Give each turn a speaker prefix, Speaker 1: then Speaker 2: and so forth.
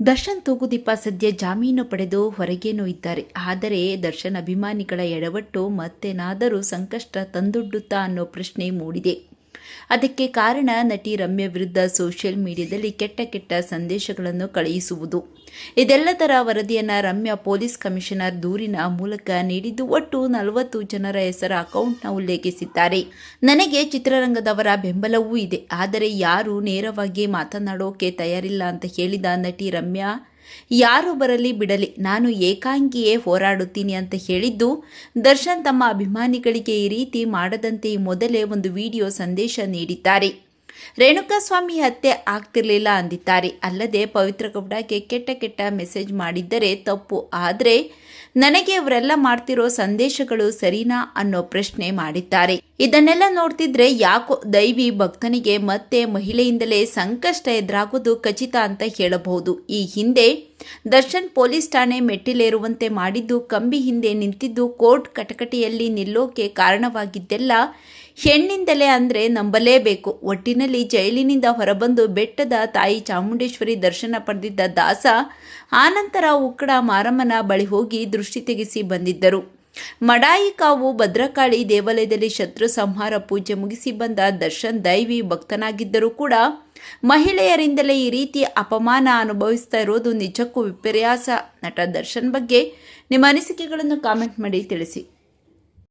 Speaker 1: ದರ್ಶನ್ ತೂಗುದೀಪ ಸದ್ಯ ಜಾಮೀನು ಪಡೆದು ಹೊರಗೇನೂ ಇದ್ದಾರೆ ಆದರೆ ದರ್ಶನ್ ಅಭಿಮಾನಿಗಳ ಎಡವಟ್ಟು ಮತ್ತೇನಾದರೂ ಸಂಕಷ್ಟ ತಂದೊಡ್ಡುತ್ತಾ ಅನ್ನೋ ಪ್ರಶ್ನೆ ಮೂಡಿದೆ. ಅದಕ್ಕೆ ಕಾರಣ ನಟಿ ರಮ್ಯಾ ವಿರುದ್ಧ ಸೋಷಿಯಲ್ ಮೀಡಿಯಾದಲ್ಲಿ ಕೆಟ್ಟ ಕೆಟ್ಟ ಸಂದೇಶಗಳನ್ನು ಕಳುಹಿಸುವುದು. ಇದೆಲ್ಲದರ ವರದಿಯನ್ನು ರಮ್ಯಾ ಪೊಲೀಸ್ ಕಮಿಷನರ್ ದೂರಿನ ಮೂಲಕ ನೀಡಿದ್ದು ಒಟ್ಟು ನಲವತ್ತು ಜನರ ಹೆಸರ ಅಕೌಂಟ್ನ ಉಲ್ಲೇಖಿಸಿದ್ದಾರೆ. ನನಗೆ ಚಿತ್ರರಂಗದವರ ಬೆಂಬಲವೂ ಇದೆ. ಆದರೆ ಯಾರು ನೇರವಾಗಿ ಮಾತನಾಡೋಕೆ ತಯಾರಿಲ್ಲ ಅಂತ ಹೇಳಿದ ನಟಿ ರಮ್ಯಾ ಯಾರು ಬರಲಿ ಬಿಡಲಿ, ನಾನು ಏಕಾಂಗಿಯೇ ಹೋರಾಡುತ್ತೀನಿ ಅಂತ ಹೇಳಿದ್ದು, ದರ್ಶನ್ ತಮ್ಮ ಅಭಿಮಾನಿಗಳಿಗೆ ಈ ರೀತಿ ಮಾಡದಂತೆ ಮೊದಲೇ ಒಂದು ವಿಡಿಯೋ ಸಂದೇಶ ನೀಡಿದ್ದಾರೆ. ರೇಣುಕಾಸ್ವಾಮಿ ಹತ್ಯೆ ಆಗ್ತಿರ್ಲಿಲ್ಲ ಅಂದಿದ್ದಾರೆ. ಅಲ್ಲದೆ ಪವಿತ್ರ ಗೌಡಗೆ ಕೆಟ್ಟ ಕೆಟ್ಟ ಮೆಸೇಜ್ ಮಾಡಿದ್ದರೆ ತಪ್ಪು. ಆದರೆ ನನಗೆ ಅವರೆಲ್ಲ ಮಾಡ್ತಿರೋ ಸಂದೇಶಗಳು ಸರಿನಾ ಅನ್ನೋ ಪ್ರಶ್ನೆ ಮಾಡಿದ್ದಾರೆ. ಇದನ್ನೆಲ್ಲ ನೋಡ್ತಿದ್ರೆ ಯಾಕೋ ದೈವಿ ಭಕ್ತನಿಗೆ ಮತ್ತೆ ಮಹಿಳೆಯಿಂದಲೇ ಸಂಕಷ್ಟ ಎದುರಾಗೋದು ಖಚಿತ ಅಂತ ಹೇಳಬಹುದು. ಈ ಹಿಂದೆ ದರ್ಶನ್ ಪೊಲೀಸ್ ಠಾಣೆ ಮೆಟ್ಟಿಲೇರುವಂತೆ ಮಾಡಿದ್ದು ಕಂಬಿ ಹಿಂದೆ ನಿಂತಿದ್ದು ಕೋರ್ಟ್ ಕಟಕಟಿಯಲ್ಲಿ ನಿಲ್ಲೋಕೆ ಕಾರಣವಾಗಿದ್ದೆಲ್ಲ ಹೆಣ್ಣಿಂದಲೇ ಅಂದ್ರೆ ನಂಬಲೇಬೇಕು. ಒಟ್ಟಿನಲ್ಲಿ ಜೈಲಿನಿಂದ ಹೊರಬಂದು ಬೆಟ್ಟದ ತಾಯಿ ಚಾಮುಂಡೇಶ್ವರಿ ದರ್ಶನ ಪಡೆದಿದ್ದ ದಾಸ ಆನಂತರ ಉಕ್ಕಡ ಮಾರಮ್ಮನ ಬಳಿ ಹೋಗಿ ದೃಷ್ಟಿ ತೆಗೆಸಿ ಬಂದಿದ್ದರು. ಮಡಾಯಿ ಕಾವು ಭದ್ರಕಾಳಿ ದೇವಾಲಯದಲ್ಲಿ ಶತ್ರು ಸಂಹಾರ ಪೂಜೆ ಮುಗಿಸಿ ಬಂದ ದರ್ಶನ್ ದೈವಿ ಭಕ್ತನಾಗಿದ್ದರೂ ಕೂಡ ಮಹಿಳೆಯರಿಂದಲೇ ಈ ರೀತಿ ಅಪಮಾನ ಅನುಭವಿಸ್ತಾ ಇರೋದು ನಿಜಕ್ಕೂ ವಿಪರ್ಯಾಸ. ನಟ ದರ್ಶನ್ ಬಗ್ಗೆ ನಿಮ್ಮ ಅನಿಸಿಕೆಗಳನ್ನು ಕಾಮೆಂಟ್ ಮಾಡಿ ತಿಳಿಸಿ.